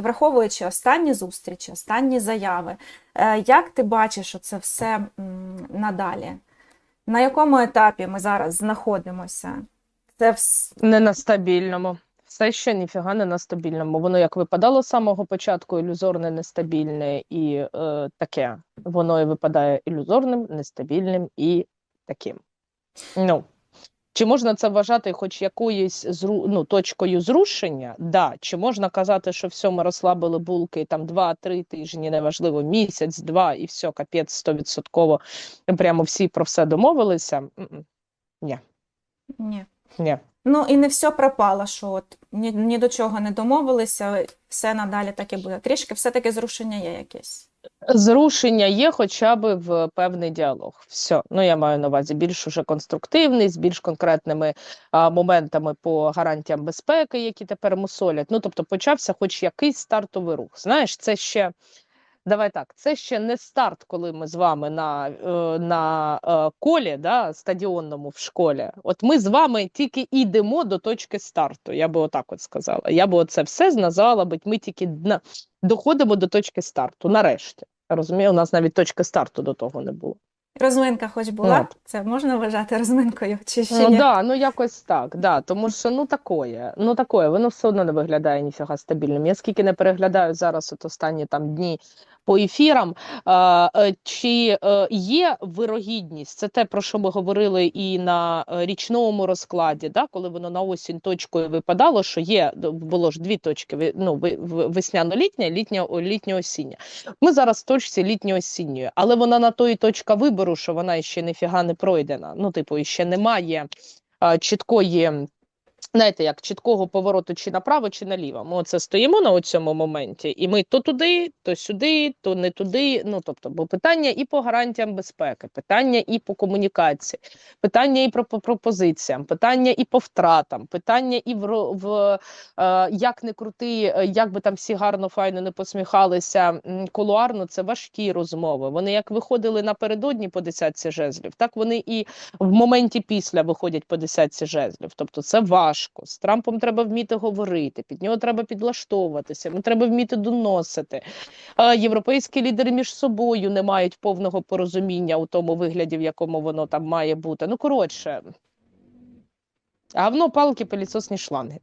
Враховуючи останні зустрічі, останні заяви, е, як ти бачиш це все надалі? На якому етапі ми зараз знаходимося? Це вс... Не на стабільному. Все ще ніфіга не на стабільному. Воно як випадало з самого початку ілюзорне, нестабільне і е, таке. Воно і випадає ілюзорним, нестабільним і таким. Ну, чи можна це вважати хоч якоюсь зру... ну, точкою зрушення? Да. Чи можна казати, що все, ми розслабили булки там 2-3 тижні, неважливо, місяць, два, і все, капець стовідсотково. Прямо всі про все домовилися? Ні, Ні. Ні. Ну і не все пропало, що от ні, ні до чого не домовилися, все надалі так і буде. Трішки все-таки зрушення є якесь. Зрушення є хоча б в певний діалог. Все. Ну я маю на увазі більш уже конструктивний, з більш конкретними а, моментами по гарантіям безпеки, які тепер мусолять. Ну тобто почався хоч якийсь стартовий рух. Знаєш, це ще. Давай так, це ще не старт, коли ми з вами на, е, на е, колі, да, стадіонному в школі. От ми з вами тільки йдемо до точки старту. Я би отак от сказала. Я би оце все назвала, бо ми тільки доходимо до точки старту. Нарешті. Розумію, у нас навіть точки старту до того не було. Розминка хоч була, От. це можна вважати розминкою чи ще Ну ні? да, ну якось так, да, тому що ну такое, ну такое, воно все одно не виглядає ніфіга стабільним. Я скільки не переглядаю зараз от останні там дні по ефірам, е, чи е, є вирогідність, це те, про що ми говорили і на е, річному розкладі, да, коли воно на осінь точкою випадало, що є, було ж дві точки, ну, весняно-літня, літня, літньо-осіння. Ми зараз в точці літньо-осінньої, але вона на то і точка вибору, що вона ще ніфіга не пройдена. Ну, типу, ще немає чіткої. Знаєте, як чіткого повороту чи направо, чи наліво. Ми оце стоїмо на цьому моменті, і ми то туди, то сюди, то не туди. Ну тобто, бо питання і по гарантіям безпеки, питання і по комунікації, питання і про пропозиціям, питання і по втратам, питання і в, в е, як не крути, е, як би там всі гарно, файно не посміхалися м, кулуарно, це важкі розмови. Вони як виходили напередодні по десятці жезлів, так вони і в моменті після виходять по десятці жезлів. Тобто це важко. З Трампом треба вміти говорити, під нього треба підлаштовуватися, йому треба вміти доносити. Європейські лідери між собою не мають повного порозуміння у тому вигляді, в якому воно там має бути. Ну коротше. А воно палки пилісосні шланги.